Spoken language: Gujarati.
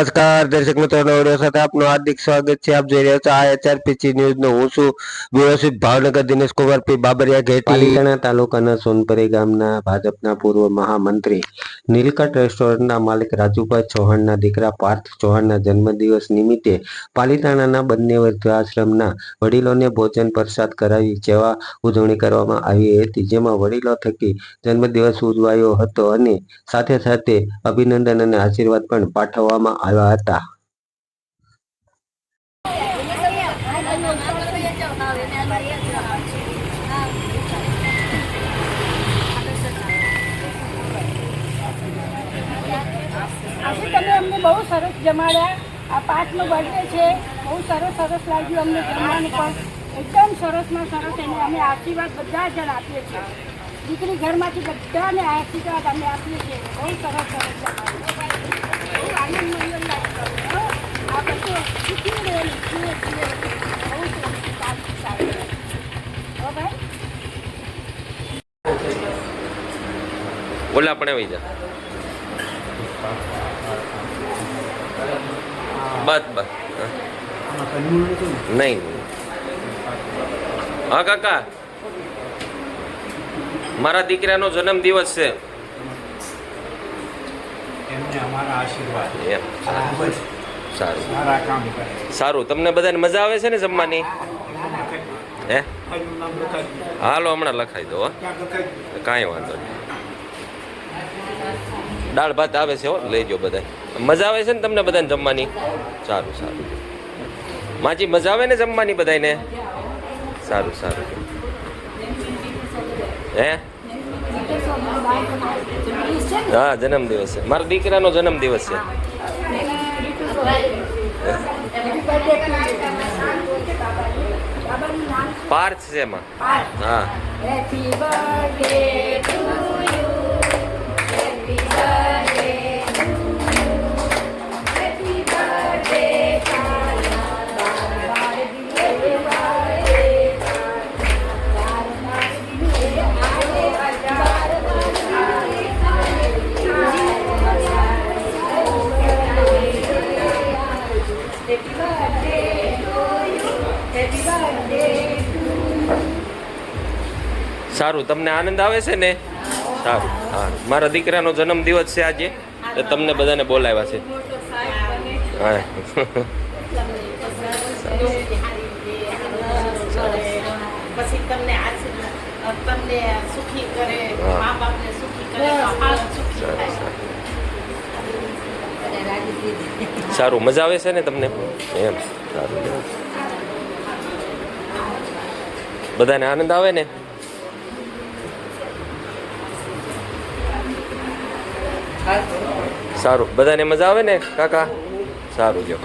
નમસ્કાર, દર્શક મિત્રો સાથે આપનું હાર્દિક સ્વાગત છે. આપ જોઈ રહ્યા છો આ એચઆરપીસી ન્યૂઝ નો હું છું વ્યવસ્થિત ભાવનગર દિનેશ કુમાર પી. બાબરિયા ઘેટી. તાલુકાના સોનપરી ગામના ભાજપના પૂર્વ મહામંત્રી નીલકંઠ રેસ્ટોરન્ટના માલિક રાજુભાઈ ચૌહાણના દીકરા પાર્થ ચૌહાણના જન્મદિવસ નિમિત્તે પાલિતાણાના બંને વૃદ્ધાશ્રમના વડીલોને ભોજન પ્રસાદ કરાવી જેવા ઉજવણી કરવામાં આવી હતી, જેમાં વડીલો થકી જન્મદિવસ ઉજવાયો હતો અને સાથે સાથે અભિનંદન અને આશીર્વાદ પણ પાઠવવામાં આવ્યા હતા. તમે અમને બહુ સરસ જમાડ્યા. આ પાંચનો બર્થડે છે. બહુ સરસ સરસ લાગ્યું અમને જમવાનું પણ. એકદમ સરસમાં સરસ એને અમે આશીર્વાદ બધા જણ આપીએ છીએ. દીકરી ઘરમાંથી બધાને આશીર્વાદ અમે આપીએ છીએ. બહુ સરસ સરસ જમાડ્યું. આનંદ મળ્યો લાગ્યો હો. આ બધું શીખી રહેલું છીએ છીએ બહુ સરસ સારું સારું હો ભાઈ ઓલા પણ આવી જા. બસ બસ. નહીં. હા કાકા. મારા દીકરાનો જન્મ દિવસ છે સારું સારું. તમને બધાને મજા આવે છે ને જમવાની? હે. હાલો, હમણાં લખાઈ દો? કાંઈ વાંધો નહીં. દાળ ભાત આવે છે, હો. લઈ જાઓ બધા મજા આવે છે ને તમને બધાને જમવાની? સારું સારું. માજી, મજા આવે ને જમવાની બધાને સારું સારું. હે? હા, જન્મદિવસ છે. મારા દીકરાનો જન્મદિવસ છે. પાર્થ છે એમાં. હા. સારું, તમને આનંદ આવે છે ને? સારું હા મારા દીકરાનો જન્મદિવસ છે આજે, તો તમને બધાને બોલાવ્યા છે. હા. પછી તમને સારું, મજા આવે છે ને તમને? એમ, સારું બધાને આનંદ આવે ને? સારું. બધાને મજા આવે ને કાકા? સારું જો.